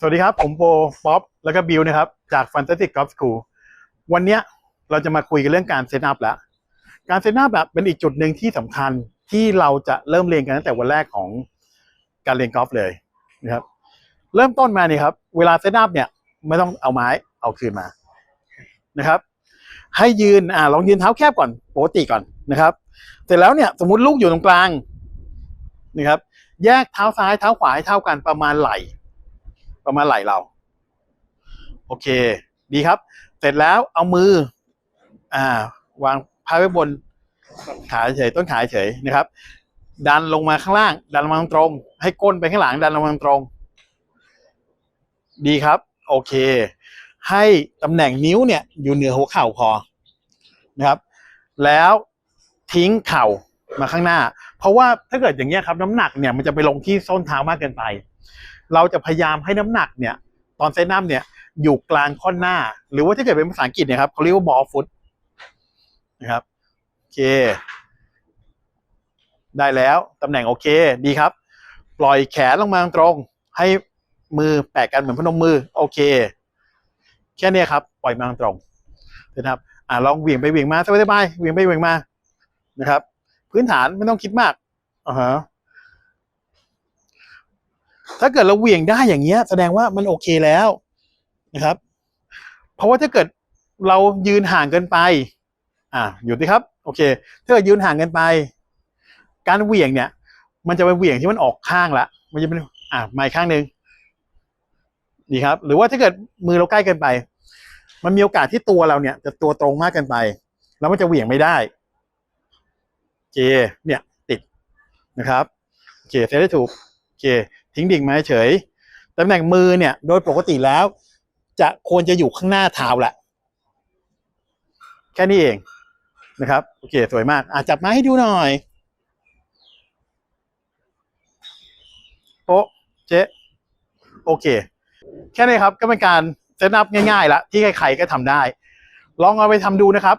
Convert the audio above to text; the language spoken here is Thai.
สวัสดีครับ ผมโปป๊อปแล้วก็บิวนะครับ จาก Fantastic Golf School วันนี้เราจะมาคุยกันเรื่องการเซตอัพแล้ว การเซตอัพแบบเป็นอีกจุดหนึ่งที่สำคัญที่เราจะเริ่มเรียนกันตั้งแต่วันแรกของการเรียนกอล์ฟเลยนะครับ เริ่มต้นมาเนี่ยครับ เวลาเซตอัพเนี่ยไม่ต้องเอาไม้เอาคืนมานะครับ ให้ยืนอ่าลองยืนเท้าแคบก่อนปกติก่อนนะครับ เสร็จแล้วเนี่ยสมมติลูกอยู่ตรงกลางนะครับ แยกเท้าซ้ายเท้าขวาให้เท่ากันประมาณไหล่ ประมาณไหล่เรา โอเค ดีครับ เสร็จแล้วเอามือ อ่า วางพายไว้บนขาเฉยต้นขาเฉยนะครับ ดันลงมาข้างล่าง ดันลงมาตรง ให้ก้นไปข้างหลัง ดันลงมาตรง ดีครับ โอเค ให้ตำแหน่งนิ้วเนี่ย อยู่เหนือหัวเข่าพอนะครับ แล้วทิ้งเข่ามาข้างหน้า เพราะว่าถ้าเกิดอย่างเงี้ยครับ น้ำหนักเนี่ยมันจะไปลงที่ส้นเท้ามากเกินไป เราจะพยายามให้น้ำหนักเนี่ยตอนเซตนัมเนี่ยอยู่กลางข้อนหน้า หรือว่าถ้าเกิดเป็นภาษาอังกฤษเนี่ยครับเขาเรียกว่าบอลฟุตนะครับโอเค ได้แล้วตำแหน่งโอเคดีครับ ปล่อยแขนลงมาตรง ให้มือแปะกันเหมือนพนมมือ โอเค แค่นี้ครับ ปล่อยมาตรงนะครับอ่าลองเหวี่ยงไปเหวี่ยงมาสบายๆเหวี่ยงไปเหวี่ยงมานะครับ พื้นฐานไม่ต้องคิดมากอ่าฮะ ถ้าเกิดเราเหวี่ยงได้อย่างเงี้ย แสดงว่ามันโอเคแล้วนะครับ เพราะว่าถ้าเกิดเรายืนห่างเกินไป อ่าอยู่ดีครับ โอเค ถ้าเกิดยืนห่างเกินไป การเหวี่ยงเนี่ย มันจะเป็นเหวี่ยงที่มันออกข้างละ มันจะเป็นอ่ามาอีกข้างหนึ่งดีครับ หรือว่าถ้าเกิดมือเราใกล้เกินไป มันมีโอกาสที่ตัวเราเนี่ย จะตัวตรงมากเกินไป แล้วมันจะเหวี่ยงไม่ได้เคเนี่ยติดนะครับโอเคเซตได้ถูกโอเค ทิ้งดิ่งมาเฉยตำแหน่งมือเนี่ยโดยปกติแล้ว จะควรจะอยู่ข้างหน้าเท้าแหละ แค่นี้เองนะครับ โอเค สวยมากอะจับมาให้ดูหน่อยโป๊ะเจ๊โอเค แค่นี้ครับก็เป็นการเซตอัพง่ายๆละที่ใครๆก็ทำได้ ลองเอาไปทำดูนะครับ